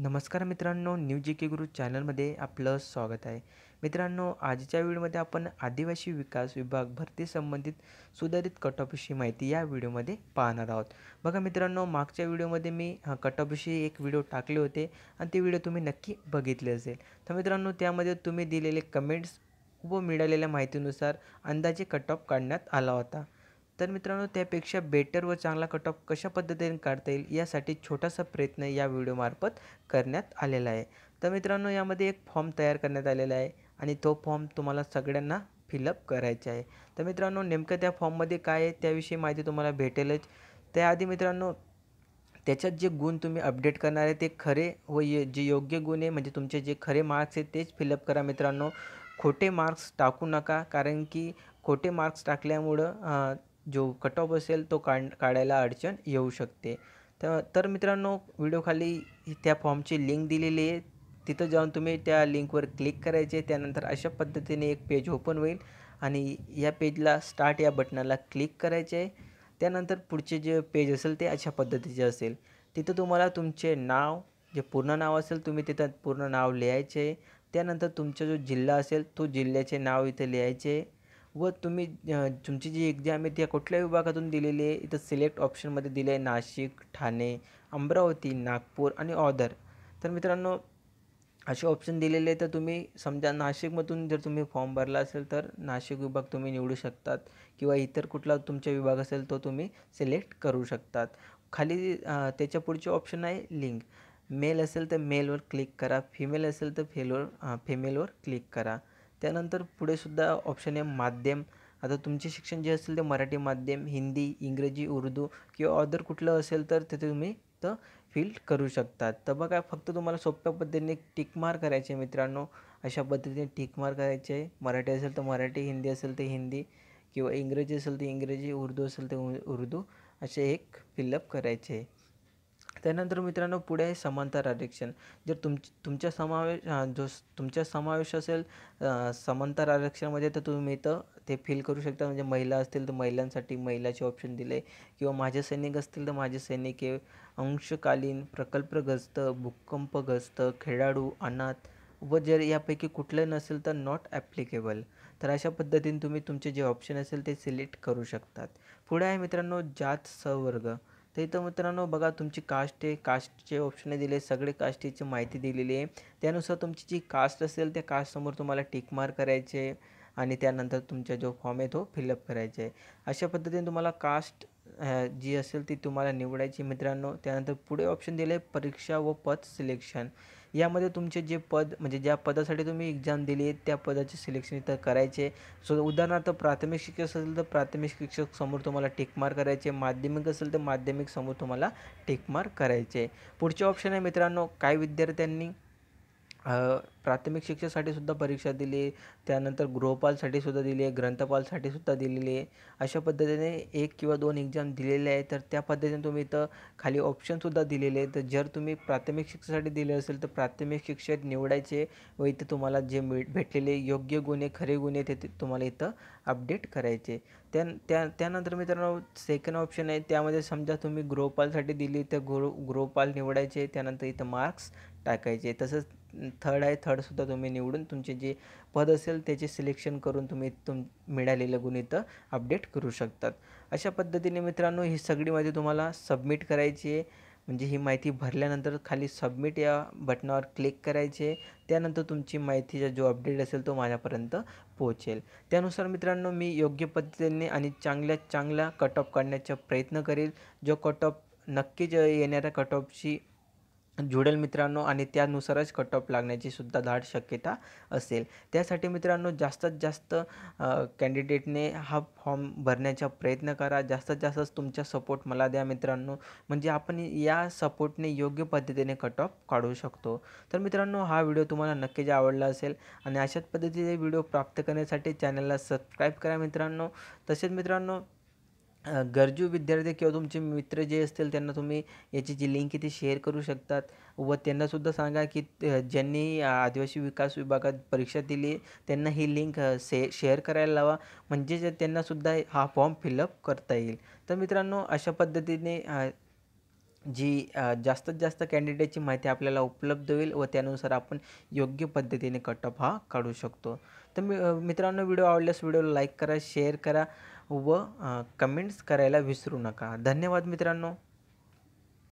नमस्कार मित्रांनो न्यू जी के गुरु चॅनलमध्ये आपलं स्वागत आहे. मित्रांनो आजच्या व्हिडिओमध्ये आपण आदिवासी विकास विभाग भरती संबंधित सुधारित कट ऑफविषयी माहिती या व्हिडिओमध्ये पाहणार आहोत. बघा मित्रांनो मागच्या व्हिडिओमध्ये मी कट ऑफविषयी एक व्हिडिओ टाकले होते आणि ते व्हिडिओ तुम्ही नक्की बघितले असेल. तर मित्रांनो त्यामध्ये तुम्ही दिलेले कमेंट्स व मिळालेल्या माहितीनुसार अंदाजे कट ऑफ काढण्यात आला होता. तर मित्रांनो त्यापेक्षा बेटर व चांगला कट ऑफ कशा पद्धतीने काढता येईल यासाठी छोटासा प्रयत्न या व्हिडिओमार्फत करण्यात आलेला आहे. तर मित्रांनो यामध्ये एक फॉर्म तयार करण्यात आलेला आहे आणि तो फॉर्म तुम्हाला सगळ्यांना फिलअप करायचा आहे. तर मित्रांनो नेमकं त्या फॉर्ममध्ये काय आहे त्याविषयी माहिती तुम्हाला भेटेलच. त्याआधी मित्रांनो त्याच्यात जे गुण तुम्ही अपडेट करणार आहे ते खरे व जे योग्य गुण आहे म्हणजे तुमचे जे खरे मार्क्स आहेत तेच फिलअप करा मित्रांनो. खोटे मार्क्स टाकू नका कारण की खोटे मार्क्स टाकल्यामुळं जो कट ऑफ असेल तो काढ काढायला अडचण येऊ शकते. तर तर मित्रांनो व्हिडिओखाली त्या फॉर्मची लिंक दिलेली आहे. तिथं जाऊन तुम्ही त्या लिंकवर क्लिक करायचे. त्यानंतर अशा पद्धतीने एक पेज ओपन होईल आणि या पेजला स्टार्ट या बटनाला क्लिक करायचे. आहे त्यानंतर पुढचे जे पेज असेल ते अशा पद्धतीचे असेल. तिथं तुम्हाला तुमचे नाव जे पूर्ण नाव असेल तुम्ही तिथं पूर्ण नाव लिहायचे. त्यानंतर तुमचा जो जिल्हा असेल तो जिल्ह्याचे नाव इथे लिहायचे. व तुम्ही तुमची जी एक्झाम आहे त्या कुठल्या विभागातून दिलेली आहे? इथं सिलेक्ट ऑप्शनमध्ये दिले आहे नाशिक ठाणे अमरावती नागपूर आणि ऑदर. तर मित्रांनो असे ऑप्शन दिलेले आहे तर तुम्ही समजा नाशिकमधून जर तुम्ही फॉर्म भरला असेल तर नाशिक विभाग तुम्ही निवडू शकतात किंवा इतर कुठला तुमचा विभाग असेल तो तुम्ही सिलेक्ट करू शकतात. खाली त्याच्या पुढचे ऑप्शन आहे लिंक. मेल असेल तर मेलवर क्लिक करा. फिमेल असेल तर फेलवर फिमेलवर क्लिक करा. त्यानंतर पुढेसुद्धा ऑप्शन आहे माध्यम. आता तुमचे शिक्षण जे असेल ते मराठी माध्यम हिंदी इंग्रजी उर्दू किंवा अदर कुठलं असेल तर तिथे तुम्ही तर फील करू शकतात. तर बघा फक्त तुम्हाला सोप्या पद्धतीने टिकमार करायचे मित्रांनो. अशा पद्धतीने टिकमार करायचे आहे. मराठी असेल तर मराठी हिंदी असेल तर हिंदी किंवा इंग्रजी असेल तर इंग्रजी उर्दू असेल तर उर्दू असे एक फिलअप करायचे आहे. त्यानंतर मित्रांनो पुढे आहे समांतर आरक्षण. जर तुम तुमच्या समावेश जो तुमच्या समावेश असेल समांतर आरक्षणामध्ये तर तुम्ही इथं ते फील करू शकता. म्हणजे महिला असतील तर महिलांसाठी महिलाचे ऑप्शन दिले. किंवा माझे सैनिक असतील तर माझे सैनिक हे अंशकालीन प्रकल्पग्रस्त भूकंपग्रस्त खेळाडू अनाथ व जर यापैकी कुठलं नसेल तर नॉट ॲप्लिकेबल तर अशा पद्धतीने तुम्ही तुमचे जे ऑप्शन असेल ते सिलेक्ट करू शकतात. पुढे आहे मित्रांनो जात सवर्ग. तर इथं मित्रांनो बघा तुमची कास्ट आहे. कास्टचे ऑप्शन दिले सगळे कास्टची माहिती दिलेली आहे. त्यानुसार तुमची जी कास्ट असेल त्या कास्टसमोर तुम्हाला टिक मार करायचे आणि त्यानंतर तुमचा जो फॉर्म आहे तो फिलअप करायचा आहे. अशा पद्धतीने तुम्हाला कास्ट जी असेल ती तुम्हाला निवडायची मित्रांनो. त्यानंतर पुढे ऑप्शन दिले परीक्षा व पद सिलेक्शन यामध्ये तुमचे जे पद म्हणजे ज्या पदासाठी तुम्ही एक्झाम दिली आहे त्या पदाचे सिलेक्शन इथं करायचे सो उदाहरणार्थ प्राथमिक शिक्षक असेल तर प्राथमिक शिक्षक समोर तुम्हाला टेकमार करायचे माध्यमिक असेल तर माध्यमिक समोर तुम्हाला टेकमार करायचे पुढचे ऑप्शन आहे मित्रांनो काय विद्यार्थ्यांनी प्राथमिक शिक्षेसाठी सुद्धा परीक्षा दिली त्यानंतर गृहपालसाठी सुद्धा दिली आहे ग्रंथपालसाठी सुद्धा दिलेली आहे. अशा पद्धतीने एक किंवा दोन एक्झाम दिलेले आहे तर त्या पद्धतीने तुम्ही इथं खाली ऑप्शनसुद्धा दिलेले आहे तर जर तुम्ही प्राथमिक शिक्षेसाठी दिले असेल तर प्राथमिक शिक्षक निवडायचे व इथं तुम्हाला जे मिळ भेटलेले योग्य गुन्हे खरे गुन्हे ते तुम्हाला इथं अपडेट करायचे. त्या त्या त्यानंतर मित्रांनो सेकंड ऑप्शन आहे त्यामध्ये समजा तुम्ही गृहपालसाठी दिली तर गृह गृहपाल निवडायचे त्यानंतर इथं मार्क्स टाकायचे. तसंच थर्ड आहे स्थळसुद्धा तुम्ही निवडून तुमचे जे पद असेल त्याचे सिलेक्शन करून तुम्ही तुम मिळालेलं गुण इथं अपडेट करू शकतात. अशा पद्धतीने मित्रांनो ही सगळी माहिती तुम्हाला सबमिट करायची आहे. म्हणजे ही माहिती भरल्यानंतर खाली सबमिट या बटनावर क्लिक करायचे त्यानंतर तुमची माहितीचा जो अपडेट असेल तो माझ्यापर्यंत पोहोचेल. त्यानुसार मित्रांनो मी योग्य पद्धतीने आणि चांगल्यात चांगला कट ऑफ काढण्याचा प्रयत्न करेल. जो कट ऑफ नक्कीच येणाऱ्या कट ऑफशी जुडेल मित्रांनो आणि त्यानुसारच कट ऑफ लागण्याची सुद्धा दाट शक्यता असेल. त्यासाठी मित्रांनो जास्तीत जास्त कॅन्डिडेटने हा फॉर्म भरण्याचा प्रयत्न करा. जास्तीत जास्त तुमचा सपोर्ट मला द्या मित्रांनो. म्हणजे आपण या सपोर्टने योग्य पद्धतीने कट ऑफ काढू शकतो. तर मित्रांनो हा व्हिडिओ तुम्हाला नक्कीच आवडला असेल आणि अशाच पद्धतीचे व्हिडिओ प्राप्त करण्यासाठी चॅनलला सबस्क्राईब करा मित्रांनो. तसेच मित्रांनो गरजू विद्यार्थी किंवा तुमचे मित्र जे असतील त्यांना तुम्ही याची जी लिंक आहे ती शेअर करू शकतात. व त्यांनासुद्धा सांगा की ज्यांनी आदिवासी विकास विभागात परीक्षा दिली त्यांना ही लिंक से शेअर करायला लावा. म्हणजे त्यांनासुद्धा हा फॉर्म फिलअप करता येईल. तर मित्रांनो अशा पद्धतीने जी जास्तीत जास्त कॅन्डिडेटची माहिती आपल्याला उपलब्ध होईल व त्यानुसार आपण योग्य पद्धतीने कटअप हा काढू शकतो. तर मी मित्रांनो व्हिडिओ आवडल्यास व्हिडिओला लाईक करा शेअर करा व कमेंट्स करायला विसरू नका. धन्यवाद मित्रांनो.